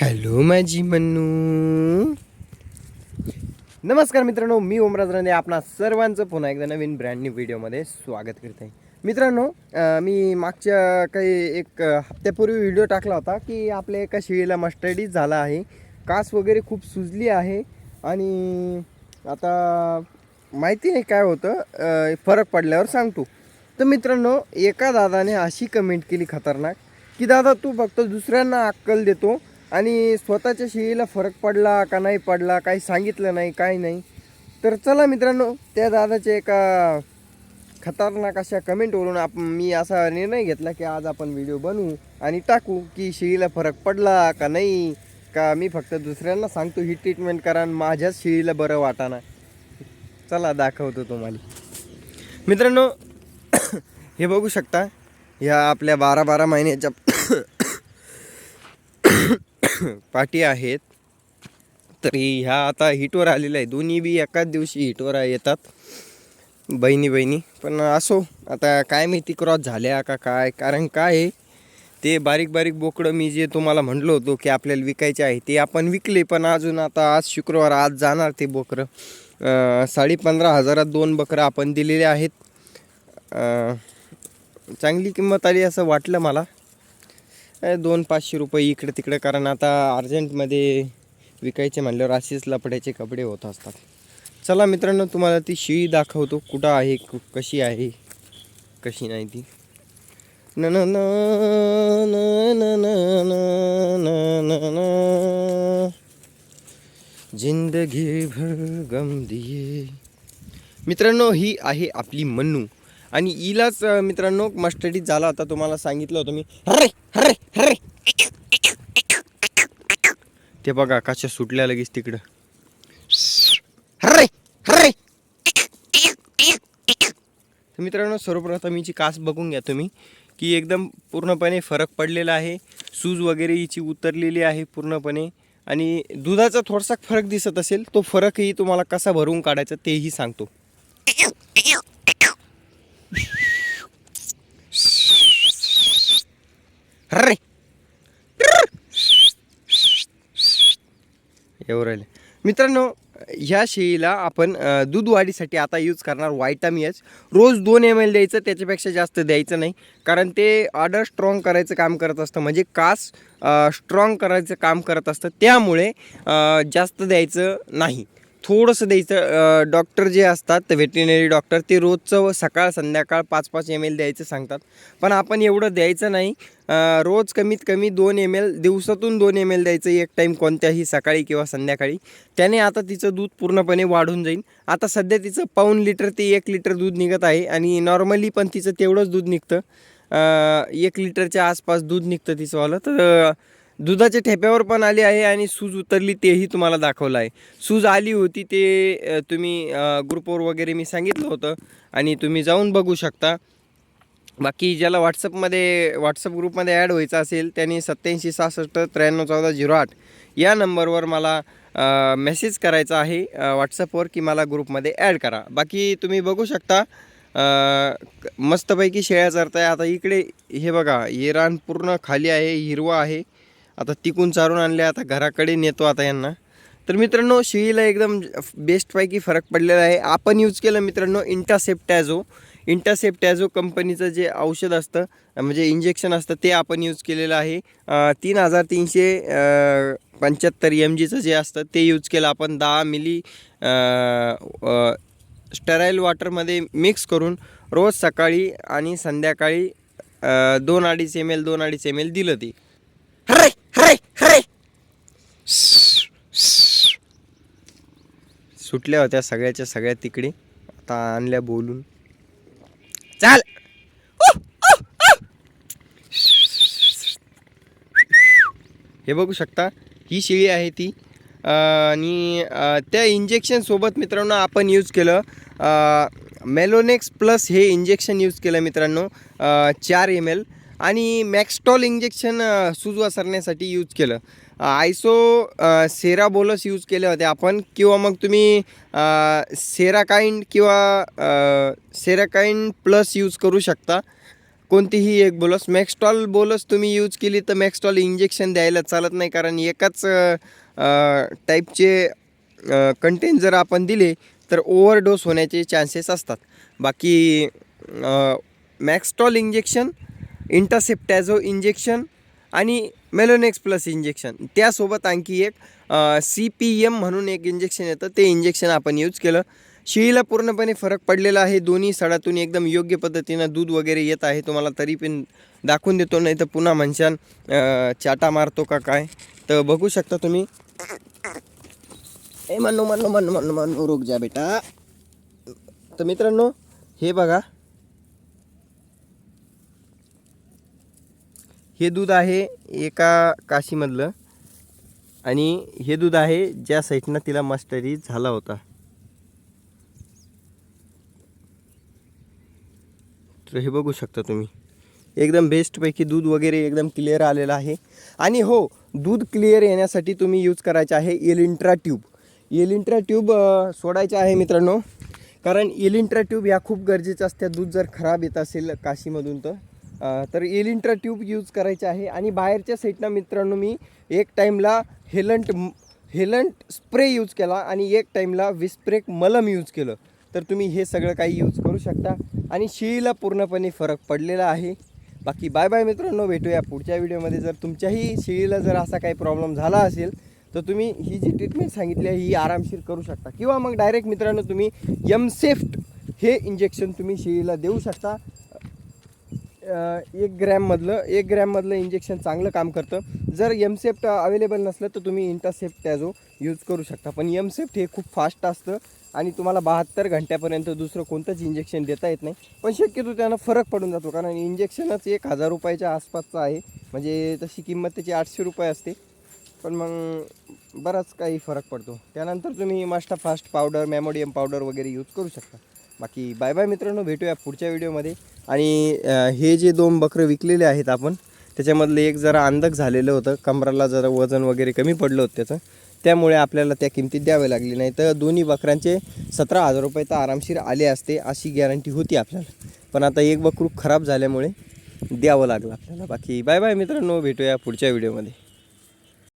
Hello माझी मन्नू. नमस्कार मित्रांनो मी ओमराज रांदे आपणा सर्वांचं पुन्हा एकदा नवीन ब्रँड न्यू व्हिडिओमध्ये स्वागत करत. आहे मित्रांनो मी मागच्या काही एक हप्त्यापूर्वी व्हिडिओ टाकला होता की आपल्या एका शेळीला मस्टर्डीज झाला आहे. कास वगैरे खूप सुजली आहे आणि आता माहिती नाही काय होतं फरक पडल्यावर सांगतो. तर मित्रांनो एका दादाने अशी कमेंट केली खतरनाक की दादा तू फक्त दुसऱ्यांना अक्कल देतो आणि स्वतःच्या शेळीला फरक पडला का नाही पडला काही सांगितलं नाही काही नाही. तर चला मित्रांनो त्या दादाच्या एका खतरनाक अशा कमेंटवरून आप मी असा निर्णय घेतला की आज आपण व्हिडिओ बनवू आणि टाकू की शेळीला फरक पडला का नाही का मी फक्त दुसऱ्यांना सांगतो ही ट्रीटमेंट करा आणि माझ्याच शेळीला बरं वाटाना चला दाखवतो तुम्हाला. मित्रांनो हे बघू शकता ह्या आपल्या बारा बारा महिन्याच्या पाटी आहेत. तरी ह्या आता हिटवर आलेल्या आहे दोन्ही बी एकाच दिवशी हिटवर येतात. बहिणी बहिणी. पण असो आता काय माहिती क्रॉस झाल्या का काय? कारण काय आहे ते बारीक बारीक बोकडं मी जे तुम्हाला म्हटलो होतो की आपल्याला विकायचे आहे ते आपण विकले. पण अजून आता आज शुक्रवार आज जाणार ते बोकरं. साडे पंधरा हजारात दोन बकरं आपण दिलेले आहेत. चांगली किंमत आली असं वाटलं मला. दोन पाचशे रुपये इकडे तिकडे कारण आता अर्जंटमध्ये विकायचे म्हणल्यावर असेच लपड्याचे कपडे होत असतात. चला मित्रांनो तुम्हाला ती शिळी दाखवतो कुठं आहे कशी आहे कशी नाही ती. न न न न जिंदगी भर गम दिये. मित्रांनो ही आहे आपली मन्नू. आणि इलाच मित्रांनो मस्टडीज झाला होता तुम्हाला सांगितलं होतं मी. हरे हरे हरे ते बघा कशा सुटल्या लगेच तिकडं. हरे हरे मित्रांनो सर्वप्रथम हिची कास बघून घ्या तुम्ही की एकदम पूर्णपणे फरक पडलेला आहे. सूज वगैरे हिची उतरलेली आहे पूर्णपणे. आणि दुधाचा थोडासा फरक दिसत असेल तो फरकही तुम्हाला कसा भरून काढायचा तेही सांगतो. हर्रे एवढं राहिले मित्रांनो ह्या शेळीला आपण दूध वाढीसाठी आता यूज करणार व्हायटामी एच रोज दोन एम एल द्यायचं त्याच्यापेक्षा जास्त द्यायचं नाही. कारण ते ऑर्डर स्ट्रॉंग करायचं काम करत असतं. म्हणजे कास स्ट्रॉंग करायचं काम करत असतं. त्यामुळे जास्त द्यायचं नाही. थोडंसं द्यायचं डॉक्टर जे असतात व्हेटेनरी डॉक्टर ते रोजचं सकाळ संध्याकाळ पाच पाच एम एल द्यायचं सांगतात. पण आपण एवढं द्यायचं नाही. रोज कमीत कमी दोन एम एल दिवसातून दोन एम एल द्यायचं एक टाईम कोणत्याही सकाळी किंवा संध्याकाळी. त्याने आता तिचं दूध पूर्णपणे वाढून जाईल. आता सध्या तिचं पाऊन लिटर ते एक लिटर दूध निघत आहे आणि नॉर्मली पण तिचं तेवढंच दूध निघतं. एक लिटरच्या आसपास दूध निघतं तिचंवालं तर दुधाच्या ठेप्यावर पण आली आहे आणि सूज उतरली तेही तुम्हाला दाखवलं आहे. सूज आली होती ते तुम्ही ग्रुपवर वगैरे मी सांगितलं होतं आणि तुम्ही जाऊन बघू शकता. बाकी ज्याला व्हॉट्सअपमध्ये व्हॉट्सअप ग्रुपमध्ये ॲड व्हायचं असेल त्यांनी सत्याऐंशी सहासष्ट त्र्याण्णव चौदा झिरो आठ या नंबरवर मला मेसेज करायचा आहे व्हॉट्सअपवर की मला ग्रुपमध्ये ॲड करा. बाकी तुम्ही बघू शकता क- मस्तपैकी शेळ्या चरताय. आता इकडे हे बघा हे रान पूर्ण खाली आहे हिरवा आहे. आता तिकून चारून आणले आता घराकडे नेतो आता यांना. तर मित्रांनो शिळीला एकदम बेस्टपैकी फरक पडलेला आहे. आपण यूज केलं मित्रांनो इंटासेप्टॅझो इंटासेप्टॅझो कंपनीचं जे औषध असतं म्हणजे इंजेक्शन असतं ते आपण यूज केलेलं आहे. तीन हजार तीनशे पंच्याहत्तर एम जीचं जे असतं ते यूज केलं आपण. दहा मिली स्टराईल वॉटरमध्ये मिक्स करून रोज सकाळी आणि संध्याकाळी दोन अडीच एम एल दोन अडीच एम एल दिलं ते हरे हरे हरे सुटल्या होत्या सगळ्याच्या सगळ्या तिकडे. आता आणल्या बोलून. चाल! हे बघू शकता ही शेळी आहे ती. आणि त्या इंजेक्शनसोबत मित्रांनो आपण यूज केलं मेलोनेक्स प्लस हे इंजेक्शन यूज केलं मित्रांनो चार एम एल आणि मॅक्स्टॉल इंजेक्शन सुजवा सरण्यासाठी यूज केलं. आयसो सेरा बोलस यूज केले होते आपण किंवा मग तुम्ही सेराकाइंड किंवा सेराकाइंड प्लस यूज करू शकता. कोणतीही एक बोलस. मॅक्स्टॉल बोलस तुम्ही यूज केली तर मॅक्स्टॉल इंजेक्शन द्यायला चालत नाही कारण एकाच टाईपचे कंटेंट जर आपण दिले तर ओव्हरडोस होण्याचे चान्सेस असतात. बाकी मॅक्स्टॉल इंजेक्शन इंटासेप्टॅझो इंजेक्शन आणि मेलोनेक्स प्लस इंजेक्शन. त्यासोबत आणखी एक सी पी एम म्हणून एक इंजेक्शन येतं. ते इंजेक्शन आपण यूज केलं. शेळीला पूर्णपणे फरक पडलेला आहे. दोन्ही सडातून एकदम योग्य पद्धतीनं दूध वगैरे येत आहे. तुम्हाला तरी पण दाखवून देतो नाही तर पुन्हा म्हणशान चाटा मारतो का काय? तर बघू शकता तुम्ही. ए मन्नू मन्नू मन्नू मन्नू मन्नू रोग जा बेटा. तर मित्रांनो हे बघा. हे दूध आहे एका काशीमधलं आणि हे दूध आहे ज्या साईडनं तिला मास्टरी झाला होता. तर हे बघू शकता तुम्ही. एकदम बेस्टपैकी दूध वगैरे एकदम क्लिअर आलेलं आहे. आणि हो दूध क्लिअर येण्यासाठी तुम्ही यूज करायचं आहे एलिंट्रा ट्यूब एलिंट्रा ट्यूब सोडायचं आहे मित्रांनो. कारण एलिंट्रा ट्यूब ह्या खूप गरजेचं असत्या दूध जर खराब येत असेल काशीमधून तर. तर एलिंट्रा ट्यूब यूज करायचे आहे. आणि बाहेरच्या सेटना मित्रांनो मी एक टाईमला हेलंट हेलंट स्प्रे यूज केला आणि एक टाईमला विस्प्रेक मलम यूज केलं. तर तुम्ही हे सगळं काही यूज करू शकता. आणि शेळीला पूर्णपणे फरक पडलेला आहे. बाकी बाय बाय मित्रांनो भेटूया पुढच्या व्हिडिओमध्ये. जर तुमच्याही शेळीला जर असा काही प्रॉब्लेम झाला असेल तर तुम्ही ही जी ट्रीटमेंट सांगितली आहे ही आरामशीर करू शकता. किंवा मग डायरेक्ट मित्रांनो तुम्ही यमसेफ्ट हे इंजेक्शन तुम्ही शेळीला देऊ शकता. एक ग्रॅममधलं एक ग्रॅममधलं इंजेक्शन चांगलं काम करतं. जर यमसेफ्ट अवेलेबल नसलं तर तुम्ही इंटासेफ्ट टॅझो यूज करू शकता. पण एमसेफ्ट हे खूप फास्ट असतं आणि तुम्हाला बहात्तर घंट्यापर्यंत दुसरं कोणतंच इंजेक्शन देता येत नाही. पण शक्यतो त्यानं फरक पडून जातो कारण इंजेक्शनच एक हजार रुपयाच्या आसपासचं आहे. म्हणजे तशी किंमत त्याची आठशे रुपये असते. पण मग बराच काही फरक पडतो. त्यानंतर तुम्ही मास्टा फास्ट पावडर मॅमोडियम पावडर वगैरे यूज करू शकता. बाकी बाय बाय मित्रांनो भेटूया पुढच्या व्हिडिओमध्ये. आणि हे जे दोन बकरं विकलेले आहेत आपण त्याच्यामधलं एक जरा अंधक झालेलं होतं. कमराला जरा वजन वगैरे कमी पडलं होतं त्याचं. त्यामुळे आपल्याला त्या किमतीत द्यावे लागली. नाही तर दोन्ही बकऱ्यांचे सतरा हजार रुपये तर आरामशीर आले असते अशी गॅरंटी होती आपल्याला. पण आता एक बकरू खराब झाल्यामुळे द्यावं लागलं आपल्याला. बाकी बाय बाय मित्रांनो भेटूया पुढच्या व्हिडिओमध्ये.